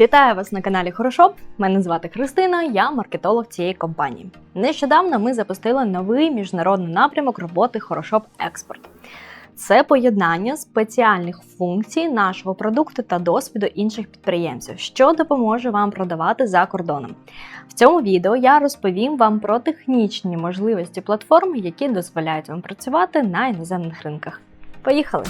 Вітаю вас на каналі Хорошоп. Мене звати Христина, я маркетолог цієї компанії. Нещодавно ми запустили новий міжнародний напрямок роботи Хорошоп Експорт. Це поєднання спеціальних функцій нашого продукту та досвіду інших підприємців, що допоможе вам продавати за кордоном. В цьому відео я розповім вам про технічні можливості платформи, які дозволяють вам працювати на іноземних ринках. Поїхали!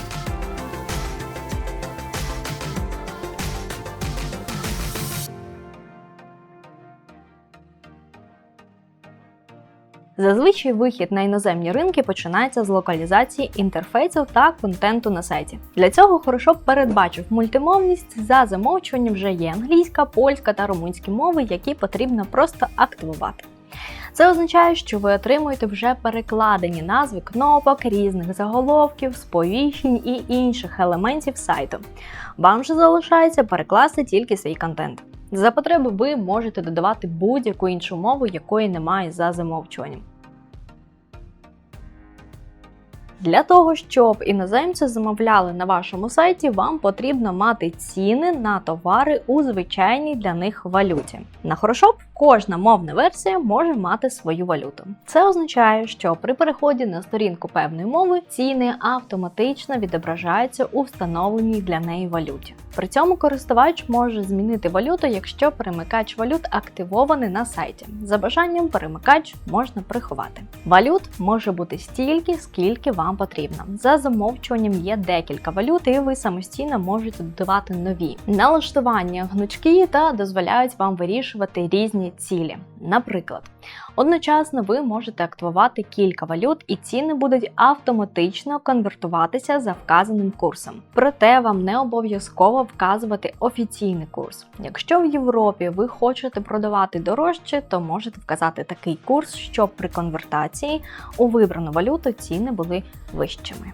Зазвичай вихід на іноземні ринки починається з локалізації інтерфейсів та контенту на сайті. Для цього хорошо передбачив мультимовність за замовчуванням вже є англійська, польська та румунські мови, які потрібно просто активувати. Це означає, що ви отримуєте вже перекладені назви кнопок, різних заголовків, сповіщень і інших елементів сайту. Вам же залишається перекласти тільки свій контент. За потреби ви можете додавати будь-яку іншу мову, якої немає за замовчуванням. Для того, щоб іноземці замовляли на вашому сайті, вам потрібно мати ціни на товари у звичайній для них валюті. На Хорошоп кожна мовна версія може мати свою валюту. Це означає, що при переході на сторінку певної мови ціни автоматично відображаються у встановленій для неї валюті. При цьому користувач може змінити валюту, якщо перемикач валют активований на сайті. За бажанням перемикач можна приховати. Валют може бути стільки, скільки вам потрібно. За замовчуванням є декілька валют, і ви самостійно можете додавати нові. Налаштування гнучкі та дозволяють вам вирішувати різні цілі. Наприклад, одночасно ви можете активувати кілька валют, і ціни будуть автоматично конвертуватися за вказаним курсом. Проте вам не обов'язково вказувати офіційний курс. Якщо в Європі ви хочете продавати дорожче, то можете вказати такий курс, щоб при конвертації у вибрану валюту ціни були вищими.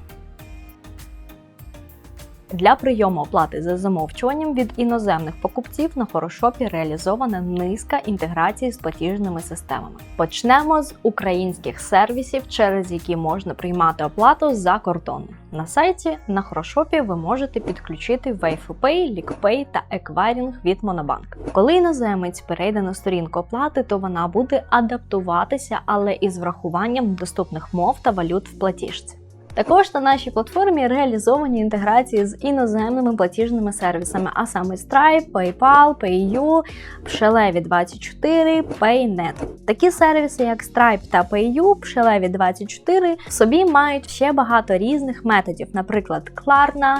Для прийому оплати за замовчуванням від іноземних покупців на Хорошопі реалізована низка інтеграцій з платіжними системами. Почнемо з українських сервісів, через які можна приймати оплату за кордоном. На сайті на Хорошопі ви можете підключити WayFuPay, LickPay та Еквайрінг від Monobank. Коли іноземець перейде на сторінку оплати, то вона буде адаптуватися, але із врахуванням доступних мов та валют в платіжці. Також на нашій платформі реалізовані інтеграції з іноземними платіжними сервісами, а саме Stripe, PayPal, PayU, Pshelevi 24 PayNet. Такі сервіси, як Stripe та PayU, Pshelevi 24 в собі мають ще багато різних методів, наприклад, Klarna,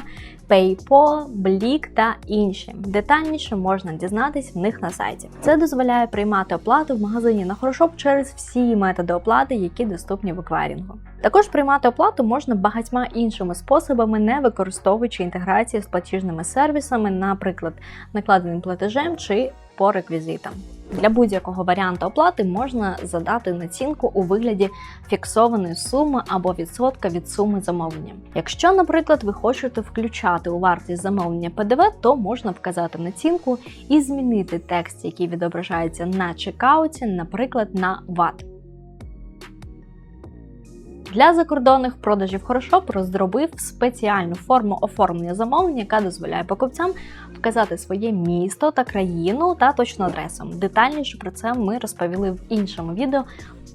PayPal, Блік та інші. Детальніше можна дізнатись в них на сайті. Це дозволяє приймати оплату в магазині на Хорошоп через всі методи оплати, які доступні в еквайрінгу. Також приймати оплату можна багатьма іншими способами, не використовуючи інтеграції з платіжними сервісами, наприклад, накладеним платежем чи по реквізитам. Для будь-якого варіанту оплати можна задати націнку у вигляді фіксованої суми або відсотка від суми замовлення. Якщо, наприклад, ви хочете включати у вартість замовлення ПДВ, то можна вказати націнку і змінити текст, який відображається на чекауті, наприклад, на ВАТ. Для закордонних продажів Хорошоп розробив спеціальну форму оформлення замовлення, яка дозволяє покупцям вказати своє місто та країну та точну адресу. Детальніше про це ми розповіли в іншому відео,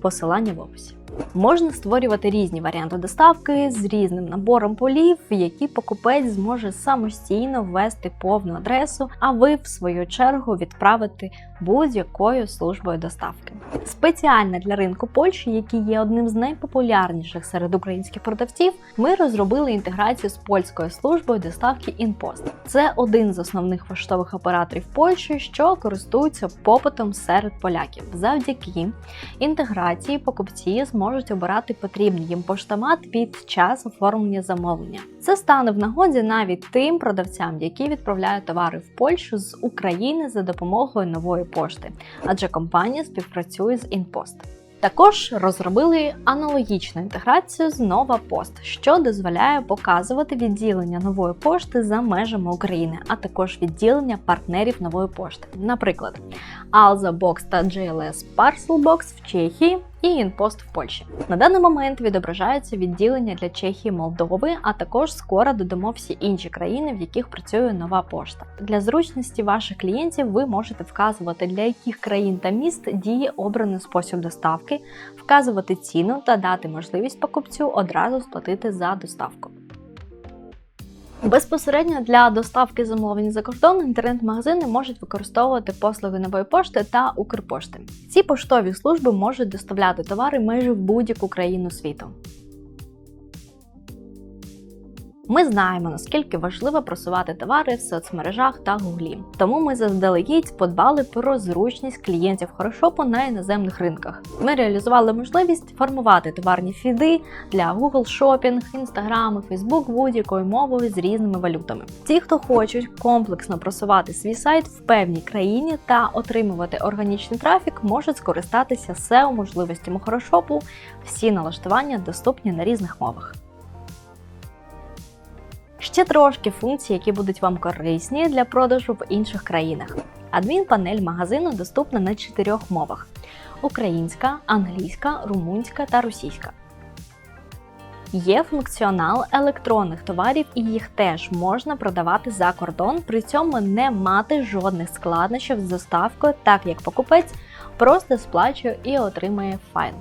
посилання в описі. Можна створювати різні варіанти доставки з різним набором полів, які покупець зможе самостійно ввести повну адресу, а ви, в свою чергу, відправити будь-якою службою доставки. Спеціально для ринку Польщі, який є одним з найпопулярніших серед українських продавців, ми розробили інтеграцію з польською службою доставки InPost. Це один з основних поштових операторів Польщі, що користуються попитом серед поляків. Завдяки інтеграції покупці зможуть обирати потрібний їм поштомат під час оформлення замовлення. Це стане в нагоді навіть тим продавцям, які відправляють товари в Польщу з України за допомогою нової пошти, адже компанія співпрацює з InPost. Також розробили аналогічну інтеграцію з Nova Post, що дозволяє показувати відділення нової пошти за межами України, а також відділення партнерів нової пошти, наприклад, Alza Box та JLS Parcel Box в Чехії, і інпост в Польщі. На даний момент відображаються відділення для Чехії, Молдови, а також скоро додамо всі інші країни, в яких працює нова пошта. Для зручності ваших клієнтів ви можете вказувати для яких країн та міст діє обраний спосіб доставки, вказувати ціну та дати можливість покупцю одразу сплатити за доставку. Безпосередньо для доставки замовлень за кордон інтернет-магазини можуть використовувати послуги нової пошти та Укрпошти. Ці поштові служби можуть доставляти товари майже в будь-яку країну світу. Ми знаємо, наскільки важливо просувати товари в соцмережах та гуглі. Тому ми заздалегідь подбали про зручність клієнтів хорошопу на іноземних ринках. Ми реалізували можливість формувати товарні фіди для Google Shopping, Instagram, Facebook будь-якою мовою з різними валютами. Ті, хто хочуть комплексно просувати свій сайт в певній країні та отримувати органічний трафік, можуть скористатися SEO можливостями хорошопу. Всі налаштування доступні на різних мовах. Ще трошки функцій, які будуть вам корисні для продажу в інших країнах. Адмінпанель магазину доступна на чотирьох мовах: українська, англійська, румунська та російська. Є функціонал електронних товарів, і їх теж можна продавати за кордон, при цьому не мати жодних складнощів з доставкою, так як покупець просто сплачує і отримує файл.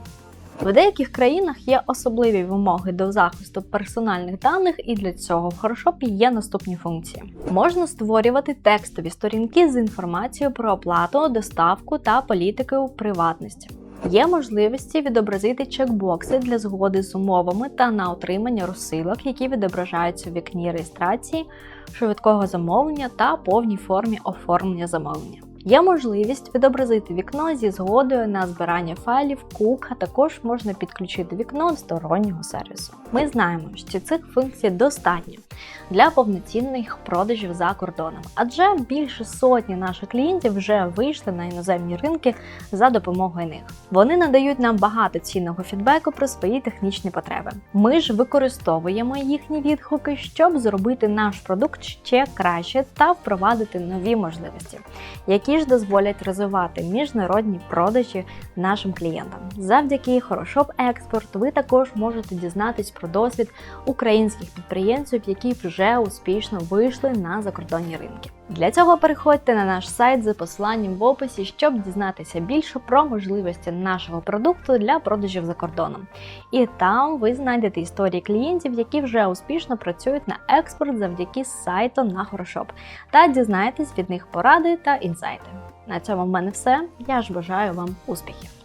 В деяких країнах є особливі вимоги до захисту персональних даних, і для цього в Хорошопі є наступні функції: можна створювати текстові сторінки з інформацією про оплату, доставку та політикою приватності. Є можливості відобразити чекбокси для згоди з умовами та на отримання розсилок, які відображаються в вікні реєстрації, швидкого замовлення та повній формі оформлення замовлення. Є можливість відобразити вікно зі згодою на збирання файлів, кук, а також можна підключити вікно стороннього сервісу. Ми знаємо, що цих функцій достатньо для повноцінних продажів за кордоном, адже більше сотні наших клієнтів вже вийшли на іноземні ринки за допомогою них. Вони надають нам багато цінного фідбеку про свої технічні потреби. Ми ж використовуємо їхні відгуки, щоб зробити наш продукт ще краще та впровадити нові можливості, які ж дозволять розвивати міжнародні продажі нашим клієнтам. Завдяки Хорошоп Експорт ви також можете дізнатись про досвід українських підприємців, які вже успішно вийшли на закордонні ринки. Для цього переходьте на наш сайт за посиланням в описі, щоб дізнатися більше про можливості нашого продукту для продажів за кордоном. І там ви знайдете історії клієнтів, які вже успішно працюють на експорт завдяки сайту на Хорошоп, та дізнаєтесь від них поради та інсайти. На цьому в мене все. Я ж бажаю вам успіхів!